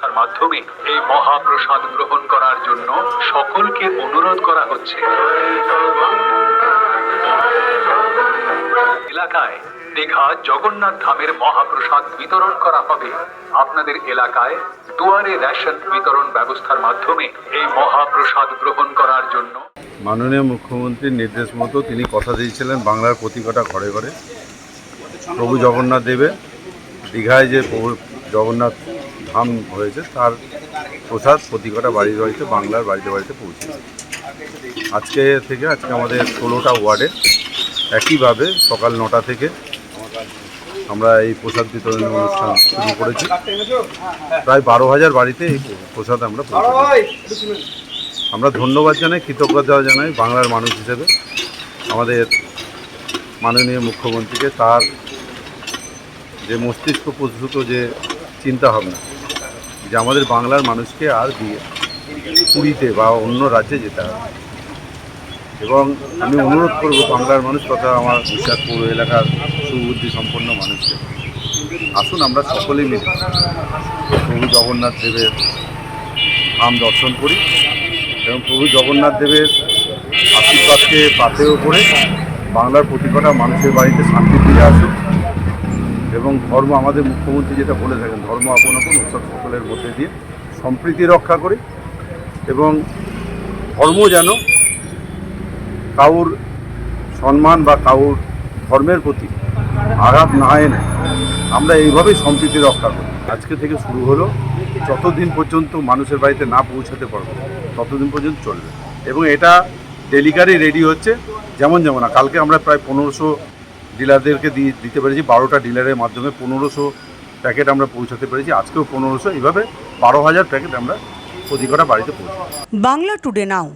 ব্যবস্থার মাধ্যমে এই মহাপ্রসাদ গ্রহণ করার জন্য সকলকে অনুরোধ করা হচ্ছে। এলাকায় দীঘা জগন্নাথ ধামের মহাপ্রসাদ বিতরণ করা হবে। আপনাদের এলাকায় দুয়ারে রেশন বিতরণ ব্যবস্থার মাধ্যমে এই মহাপ্রসাদ গ্রহণ করার জন্য মাননীয় মুখ্যমন্ত্রীর নির্দেশ মতো তিনি কথা দিয়েছিলেন বাংলার প্রতি কটা ঘরে ঘরে। প্রভু জগন্নাথ দেবের দীঘায় যে প্রভু জগন্নাথ ধাম হয়েছে, তার প্রসাদ প্রতি কটা বাড়ির বাড়িতে, বাংলার বাড়িতে বাড়িতে পৌঁছে আজকে থেকে, আজকে আমাদের ষোলোটা ওয়ার্ডে একইভাবে সকাল নটা থেকে আমরা এই প্রসাদ বিতরণের অনুষ্ঠান শুরু করেছি। প্রায় বারো হাজার বাড়িতে এই প্রসাদ আমরা আমরা ধন্যবাদ জানাই, কৃতজ্ঞতা জানাই বাংলার মানুষ হিসেবে। আমাদের মাননীয় মুখ্যমন্ত্রীকে, তার যে মস্তিষ্ক প্রসূত যে চিন্তা ভাবনা যে আমাদের বাংলার মানুষকে আর দিয়ে পুরীতে বা অন্য রাজ্যে যেতে হবে। এবং আমি অনুরোধ করব বাংলার মানুষ তথা আমার বিশ্বাস পৌর এলাকার সুবুদ্ধি সম্পন্ন মানুষকে। আসুন, আমরা সকলেই মিলে প্রভু জগন্নাথ দেবের ধাম দর্শন করি এবং প্রভু জগন্নাথ দেবের আশীর্বাদকে পাতেও করে বাংলার প্রতি কটা মানুষের বাড়িতে শান্তি ফিরে আসুক। ধর্ম আমাদের মুখ্যমন্ত্রী যেটা বলে থাকেন, ধর্ম আপন আপন, উৎসব সকলের মধ্যে দিয়ে সম্প্রীতি রক্ষা করি এবং ধর্ম যেন কাউর সম্মান বা কাউর ধর্মের প্রতি আঘাত না এনে আমরা এইভাবেই সম্প্রীতি রক্ষা করি। আজকে থেকে শুরু হলো, যতদিন পর্যন্ত মানুষের বাড়িতে না পৌঁছাতে পারব, ততদিন পর্যন্ত চলবে। এবং এটা ডেলিকারি রেডি হচ্ছে যেমন যেমন কালকে আমরা প্রায় পনেরোশো ডিলারদেরকে দিয়ে দিতে পেরেছি। বারোটা ডিলারের মাধ্যমে পনেরোশো প্যাকেট আমরা পৌঁছাতে পেরেছি। আজকেও পনেরোশো। এইভাবে বারো হাজার প্যাকেট আমরা প্রতি বাড়িতে পৌঁছাই বাংলা টুডে নাও।